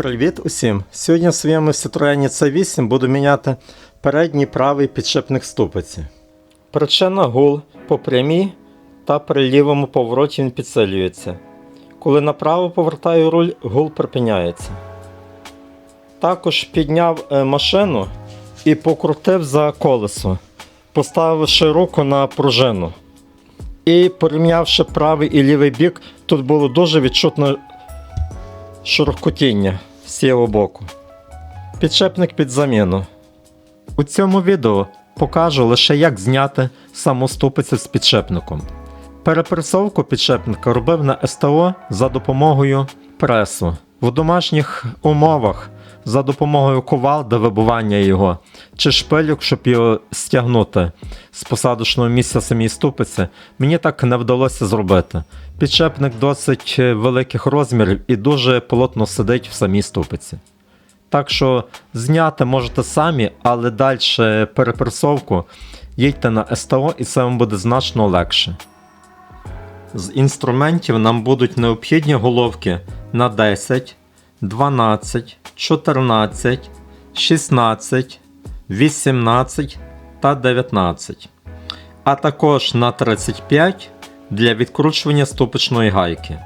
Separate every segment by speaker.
Speaker 1: Привіт усім! Сьогодні в своєму Citroen C8 буду міняти передній правий підшипник ступиці. Причина гул по прямій та при лівому повороті він підсилюється. Коли направо повертаю руль, гул припиняється. Також підняв е, машину і покрутив за колесо, поставивши руку на пружину. І порівнявши правий і лівий бік, тут було дуже відчутно шурхотіння з цього боку. Підшипник під заміну. У цьому відео покажу лише як зняти саму ступицю з підшипником. Перепресовку підшипника робив на СТО за допомогою пресу. В домашніх умовах за допомогою ковалди вибування його чи шпилюк, щоб його стягнути з посадочного місця самій ступиці, мені так не вдалося зробити. Підшипник досить е, великих розмірів і дуже плотно сидить в самій ступиці. Так що зняти можете самі, але далі перепресовку їдьте на СТО і це вам буде значно легше. З інструментів нам будуть необхідні головки на 10, 12, 14, 16, 18 та 19, а також на 35 для відкручування ступичної гайки.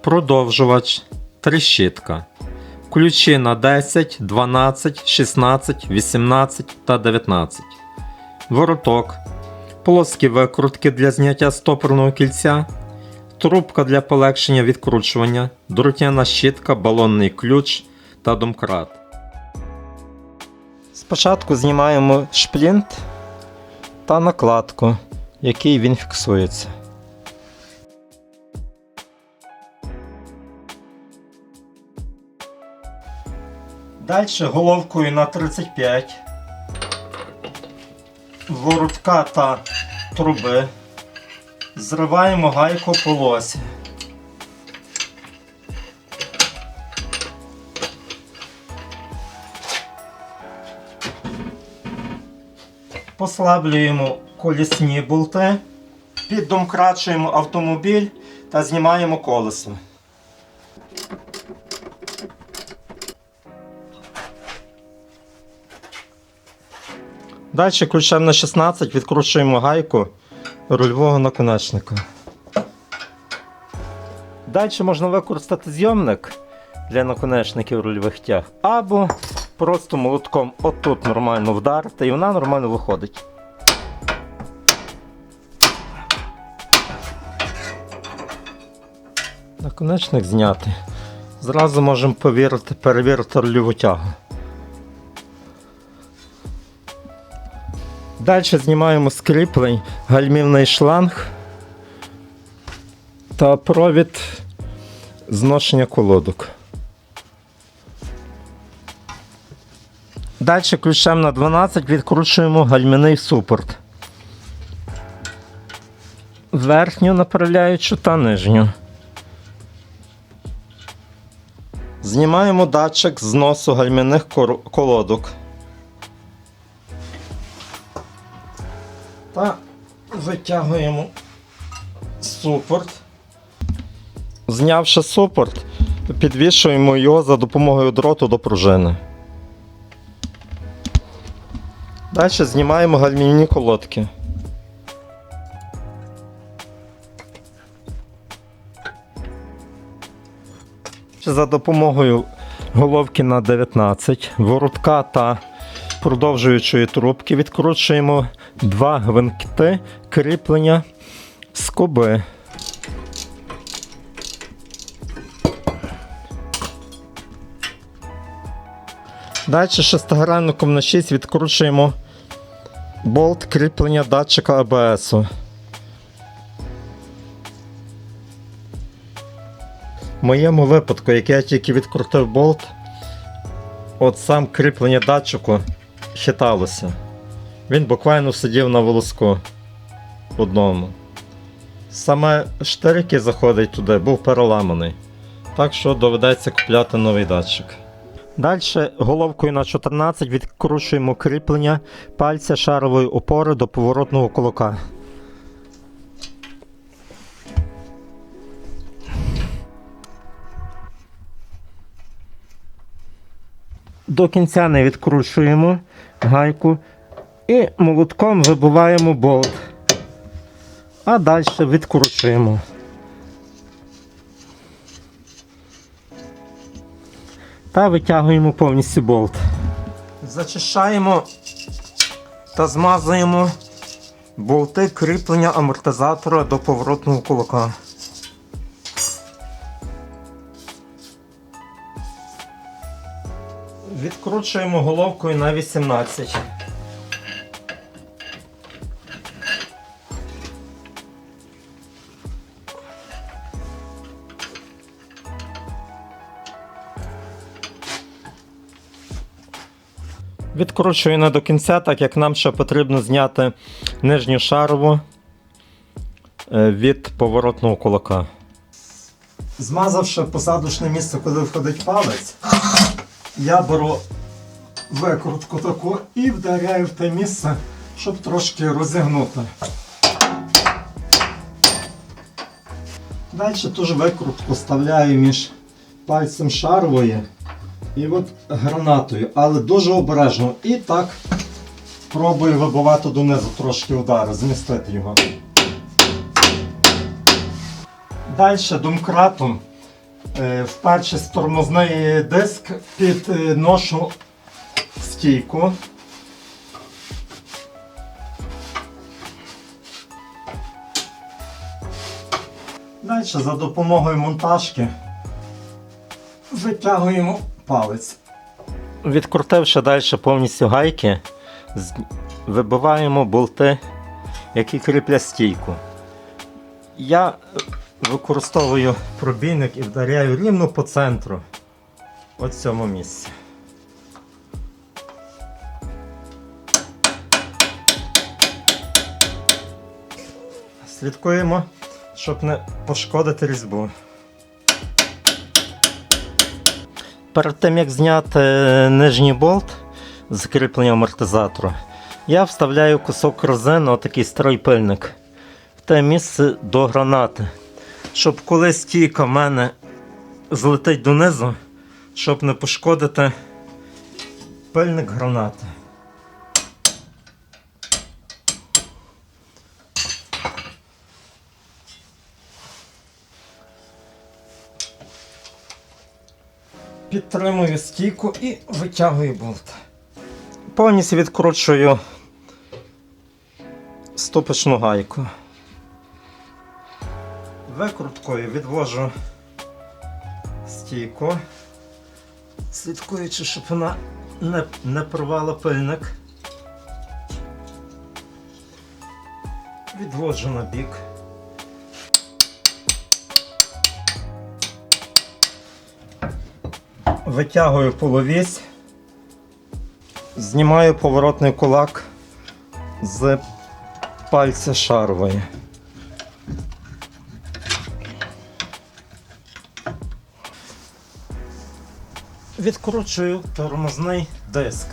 Speaker 1: Продовжувач, тріщітка. Ключі на 10, 12, 16, 18 та 19. Вороток. Плоскі викрутки для зняття стопорного кільця. Трубка для полегшення відкручування, дротяна щітка, балонний ключ та домкрат. Спочатку знімаємо шплінт та накладку, який він фіксується. Далі головкою на 35 воротка та труби зриваємо гайку по лосі. Послаблюємо колісні болти, піддомкрачуємо автомобіль та знімаємо колесо. Далі ключем на 16 відкручуємо гайку рульового наконечника. Далі можна використати зйомник для наконечників рульових тяг, або просто молотком отут нормально вдарити і вона нормально виходить. Наконечник зняти. Зразу можемо повірити, перевірити рульову тягу. Далі знімаємо з кріплень гальмівний шланг та провід зношення колодок. Далі ключем на 12 відкручуємо гальмівний супорт. Верхню направляючу та нижню. Знімаємо датчик зносу гальмівних кор- колодок. Та витягуємо супорт. Знявши супорт, підвішуємо його за допомогою дроту до пружини. Далі знімаємо гальмівні колодки. За допомогою головки на 19, воротка та продовжуючої трубки відкручуємо два гвинти кріплення скоби. Далі шестигранником на 6 відкручуємо болт кріплення датчика АБС. Моєму випадку, як я тільки відкрутив болт, от сам кріплення датчику хиталося. Він буквально сидів на волоску одному. Саме штир, який заходить туди, був переламаний. Так що доведеться купляти новий датчик. Далі головкою на 14 відкручуємо кріплення пальця шарової опори до поворотного кулака. До кінця не відкручуємо гайку і молотком вибиваємо болт. А далі відкручуємо. Та витягуємо повністю болт. Зачищаємо та змазуємо болти кріплення амортизатора до поворотного кулака. Відкручуємо головкою на 18. Відкручую не до кінця, так як нам ще потрібно зняти нижню шарову е, від поворотного кулака. Змазавши посадочне місце, куди входить палець, я беру викрутку таку і вдаряю в те місце, щоб трошки розігнути. Далі ту викрутку вставляю між пальцем шарової і от гранатою, але дуже обережно. І так пробую вибивати донизу трошки удару, змістити його. Далі домкратом е, вперше тормозний диск під е, стійку. Далі за допомогою монтажки витягуємо палець. Відкрутивши далі повністю гайки, вибиваємо болти, які кріплять стійку. Я е, використовую пробійник і вдаряю рівно по центру. От цьому місці. Слідкуємо, щоб не пошкодити різьбу. Перед тим як зняти нижній болт з кріплення амортизатору, я вставляю кусок резини, отакий старий пильник, в те місце до гранати. Щоб коли стійка в мене злетить донизу, щоб не пошкодити пильник гранати. Підтримую стійку і витягую болт. Повністю відкручую стопочну гайку. Викруткою відвожу стійку, слідкуючи, щоб вона не, не порвала пильник. Відводжу на бік. Витягую половісь, знімаю поворотний кулак з пальця шарової. Відкручую тормозний диск.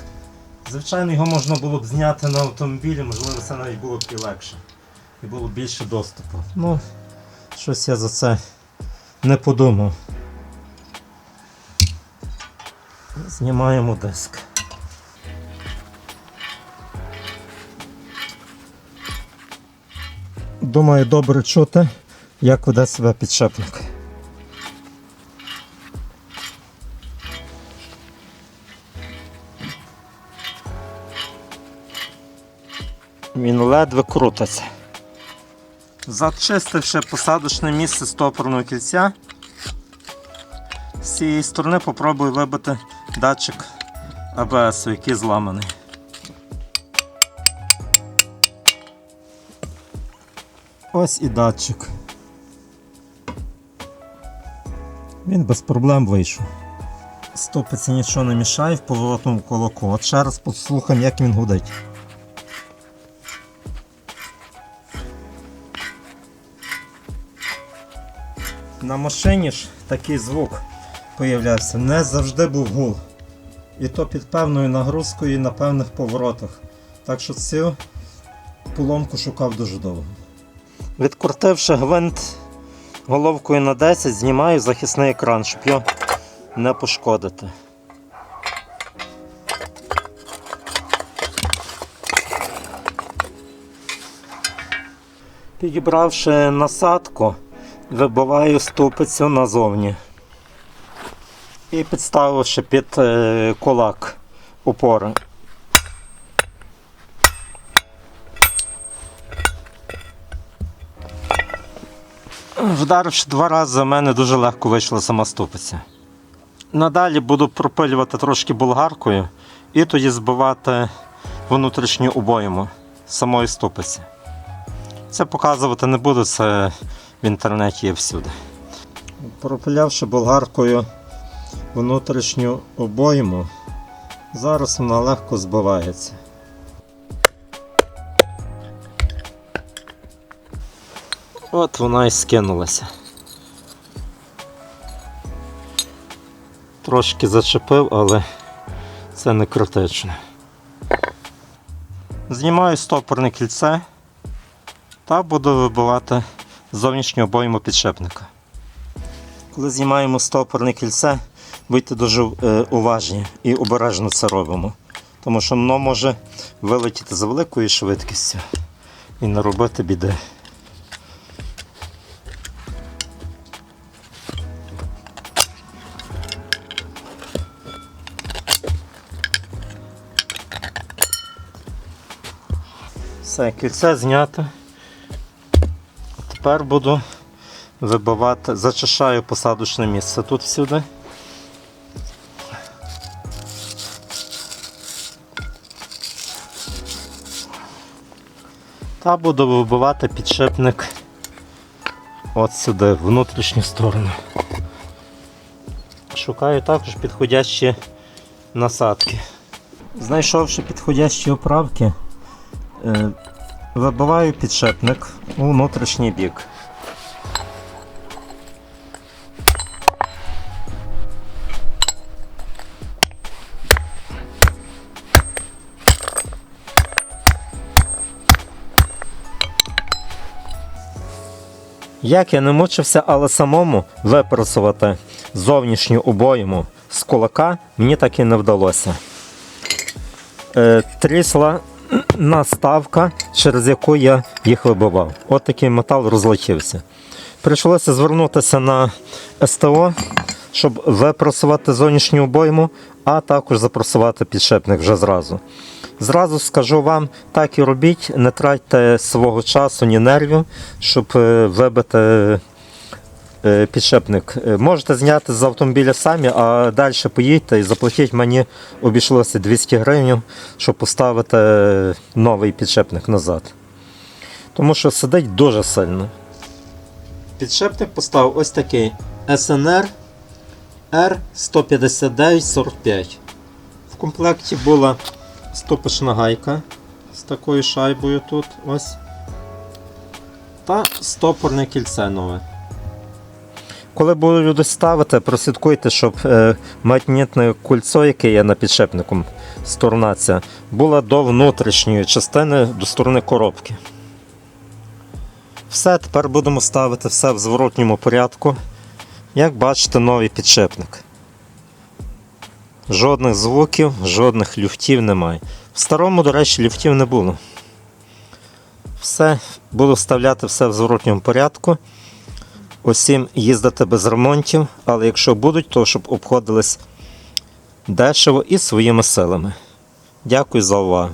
Speaker 1: Звичайно, його можна було б зняти на автомобілі, можливо, це навіть було б і легше. І було б більше доступу. Ну, щось я за це не подумав. Знімаємо диск. Думаю, добре чути, як веде себе підшипник. Він ледве крутиться. Зачистивши посадочне місце стопорного кільця, з цієї сторони попробую вибити датчик АБС, який зламаний. Ось і датчик. Він без проблем вийшов. Стопиці нічого не мішає в поворотному кулаку. От ще раз послухаємо, як він гудить. на машині ж такий звук появлявся, не завжди був гул. І то під певною нагрузкою і на певних поворотах. Так що цю поломку шукав дуже довго. Відкрутивши гвинт головкою на 10, знімаю захисний екран, щоб його не пошкодити. Підібравши насадку, вибиваю ступицю назовні. І підставивши під е, кулак опори. Вдаривши два рази, в мене дуже легко вийшла сама ступиця. Надалі буду пропилювати трошки болгаркою і тоді збивати внутрішню обойму самої ступиці. Це показувати не буду, це в інтернеті є всюди. Пропилявши болгаркою внутрішню обойму, зараз вона легко збивається. От вона і скинулася. Трошки зачепив, але це не критично. Знімаю стопорне кільце та буду вибивати зовнішню обойму підшипника. Коли знімаємо стопорне кільце, будьте дуже е, уважні і обережно це робимо. Тому що воно може вилетіти за великою швидкістю і наробити біди. Все, кільце знято. Тепер буду вибивати, зачищаю посадочне місце тут всюди. Та буду вибивати підшипник от сюди, в внутрішню сторону. Шукаю також підходящі насадки. Знайшовши підходящі оправки, Е, Вибиваю підшипник у внутрішній бік. Як я не мучився, але самому випрацювати зовнішню обойму з кулака мені так і не вдалося. Е, трісла наставка, через яку я їх вибивав. От такий метал розлетівся. Прийшлося звернутися на СТО, щоб випрасувати зовнішню обойму, а також запрасувати підшипник вже зразу. Зразу скажу вам, так і робіть, не тратьте свого часу, ні нервів, щоб е, вибити підшипник. Е, Можете зняти з автомобіля самі, а далі поїдьте і заплатіть мені обійшлося 200 гривень, щоб поставити новий підшипник назад. Тому що сидить дуже сильно. Підшипник поставив ось такий SNR R15945. В комплекті була стопочна гайка з такою шайбою тут ось. Та стопорне кільце нове. Коли будете ставити, прослідкуйте, щоб е, магнітне кольцо, яке є на підшипнику, сторона ця, була до внутрішньої частини, до сторони коробки. Все, тепер будемо ставити все в зворотньому порядку. Як бачите, новий підшипник. Жодних звуків, жодних люфтів немає. В старому, до речі, люфтів не було. Все, буду вставляти все в зворотньому порядку. Усім їздити без ремонтів, але якщо будуть, то щоб обходились дешево і своїми силами. Дякую за увагу.